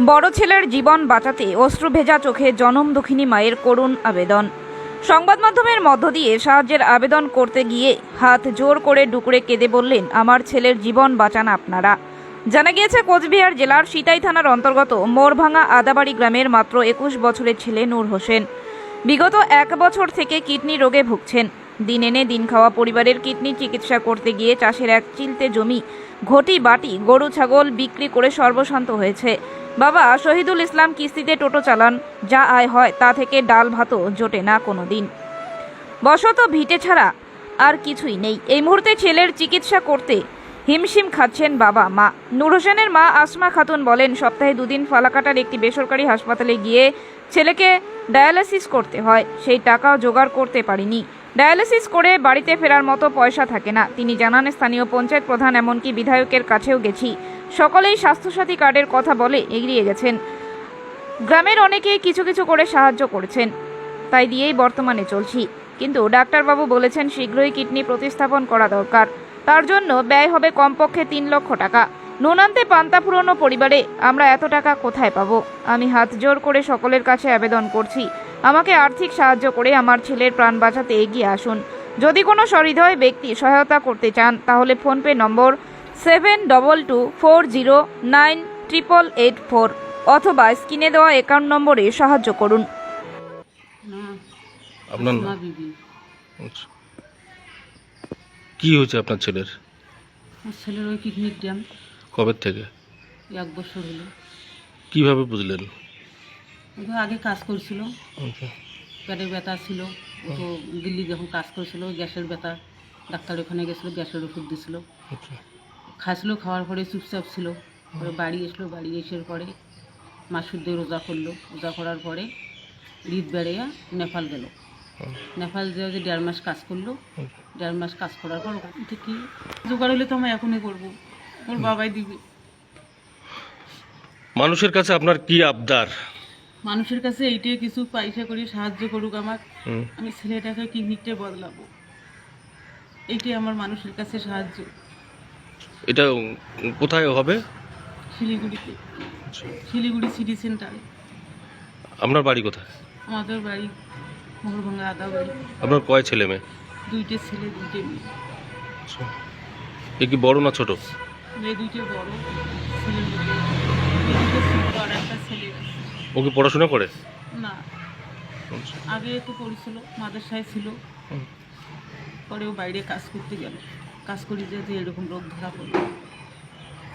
বড় ছেলের জীবন বাঁচাতে অশ্রু ভেজা চোখে জনম দুঃখিনী মায়ের করুণ আবেদন। সংবাদ মাধ্যমের মধ্য দিয়ে সাহায্যের আবেদন করতে গিয়ে হাত জোর করে ডুকরে কেঁদে বললেন, আমার ছেলের জীবন বাঁচান আপনারা। জানা গিয়েছে, কোচবিহার জেলার সিতাই থানার অন্তর্গত মোরভাঙা আদাবাড়ি গ্রামের মাত্র একুশ বছরের ছেলে নূর হোসেন। বিগত এক বছর থেকে কিডনি রোগে ভুগছেন। দিন এনে দিন খাওয়া পরিবারের কিডনি চিকিৎসা করতে গিয়ে চাষের এক চিলতে জমি, ঘটি বাটি, গরু, ছাগল বিক্রি করে সর্বশান্ত হয়েছে। বাবা, শহীদুল ইসলাম কিস্তিতে টোটো চালান, যা আয় হয় তা থেকে ডাল ভাতও জোটে না কোনো দিন বশত ভিটে ছাড়া আর কিছুই নেই। এই মুহূর্তে ছেলের চিকিৎসা করতে হিমশিম খাচ্ছেন বাবা, মা। নূর হোসেনের মা আসমা খাতুন বলেন, সপ্তাহে দুদিন ফালাকাটার একটি বেসরকারি হাসপাতালে গিয়ে ছেলেকে ডায়ালিসিস করতে হয়। সেই টাকাও জোগাড় করতে পারিনি। ডায়ালিসিস করে বাড়িতে ফেরার মতো পয়সা থাকে না। তিনি জানান, স্থানীয় পঞ্চায়েত প্রধান এমনকি বিধায়কের কাছেও গেছি। সকলেই স্বাস্থ্যসাথী কার্ডের কথা বলে এগিয়ে গেছেন। গ্রামের অনেকেই কিছু কিছু করে সাহায্য করেছেন। তাই দিয়েই বর্তমানে চলছি। কিন্তু ডাক্তারবাবু বলেছেন, শীঘ্রই কিডনি প্রতিস্থাপন করা দরকার। তার জন্য ব্যয় হবে কমপক্ষে তিন লক্ষ টাকা। নোনান্তে পান্তা পুরনো পরিবারে আমরা এত টাকা কোথায় পাবো? আমি হাত জোর করে সকলের কাছে আবেদন করছি। আমাকে আর্থিক সাহায্য করে আমার ছেলের প্রাণ বাঁচাতে এগিয়ে আসুন। যদি কোনো সহৃদয় ব্যক্তি সহায়তা করতে চান তাহলে PhonePe number seven double two four zero nine triple eight four অথবা স্ক্রিনে দেওয়া অ্যাকাউন্ট নম্বরে সাহায্য করুন। আপনার আচ্ছা। কি হয়েছে আপনার ছেলের? আমার ছেলের ওই ড্যাম। কবে থেকে? এক বছর হলো। কীভাবে বুঝলেন? আগে কাজ করছিল। পেটের ব্যথা ছিল। ও তো দিল্লি যখন কাজ করছিল গ্যাসের ব্যথা ডাক্তার ওখানে গেছিল গ্যাসের ওষুধ দিছিল। খাসলো খাওয়ার পরে চুপচাপ ছিল। বাড়ি এসলো বাড়ি এসে পরে মাসুর দিয়ে রোজা করল। রোজা করার পরে ঈদ বেড়াইয়া নেপাল গেল। নেপাল যে যে দেড় মাস কাজ করল। দেড় মাস কাজ করার পর ওখান থেকে জোগাড় হলে তো আমি এখনই করব। ওর বাবাই দিবে। মানুষের কাছে আপনার কি আবদার? মানুষের কাছে এইটাই কিছু পয়সা করে সাহায্য করুক আমার আমি ছেলেটাকে কিডনিকটা বদলাবো। এইটাই আমার মানুষের কাছে সাহায্য। এটা কোথায় হবে? শিলিগুড়িতে। শিলিগুড়ি সিটি সেন্টারে আপনার বাড়ি কোথায়? আমাদের বাড়ি মোহরভাঙ্গা আদা বাড়ি। আপনার কয় ছেলে মেয়ে? দুইটে ছেলে দুইটে মেয়ে। আচ্ছা। এ কি বড় না ছোট? মেয়ে দুইটে বড় ছেলে দুটো ছোট আর একটা ছেলে আছে। ও কি পড়াশোনা করে? না। আগে তো পড়েছিল মাদ্রাসায় ছিল। পরে ও বাইরে কাজ করতে গেল। কাজ করি যেতে এরকম রোগ ধরা পড়ল।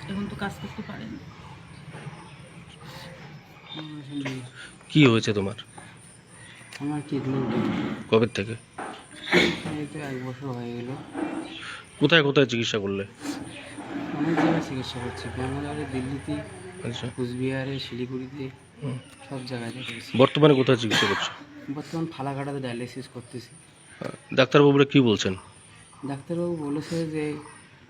এখন তো কাজ করতে পারে না। কি হয়েছে তোমার? আমার কিডনি কবে থেকে? এই তো এক বছর হয়ে গেল। কোথায় কোথায় চিকিৎসা করলে? অনেক জায়গায় চিকিৎসা করছি। ব্যাঙ্গালোরে দিল্লিতে আচ্ছা। কুচবিহারে শিলিগুড়িতে। সব জায়গায় বর্তমানে কোথায় চিকিৎসা করছ? বর্তমান ফালাকাটাতে ডায়ালিসিস করতেছি। ডাক্তারবাবুরা কি বলছেন? ডাক্তারবাবু বলেছে যে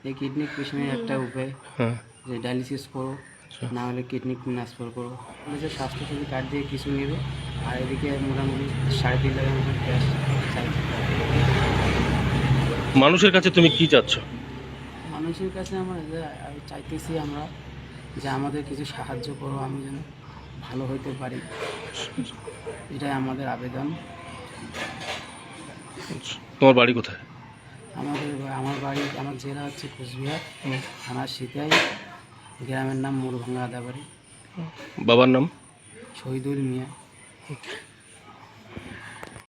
এই কিডনি পেশেন্টের একটা উপায় হ্যাঁ। যে ডায়ালিসিস করো আচ্ছা। না হলে কিডনি ট্রান্সফার করো। বলেছে স্বাস্থ্যসাথী কার্ড দিয়ে কিছু নেবে আর এদিকে মোটামুটি সাড়ে তিন লাখের মতো ক্যাশ মানুষের কাছে তুমি কি চাচ্ছ? মানুষের কাছে আমরা চাইতেছি আমরা যে আমাদের কিছু সাহায্য করো আমি যেন ভালো হইতে পারি। এটাই আমাদের আবেদন। তোমার বাড়ি কোথায়? আমাদের আমার বাড়ি আমার জেলা হচ্ছে কুচবিহার থানা সিতাই গ্রামের নাম মোরভাঙ্গা আদাবাড়ি। বাবার নাম? শহীদুল মিয়া।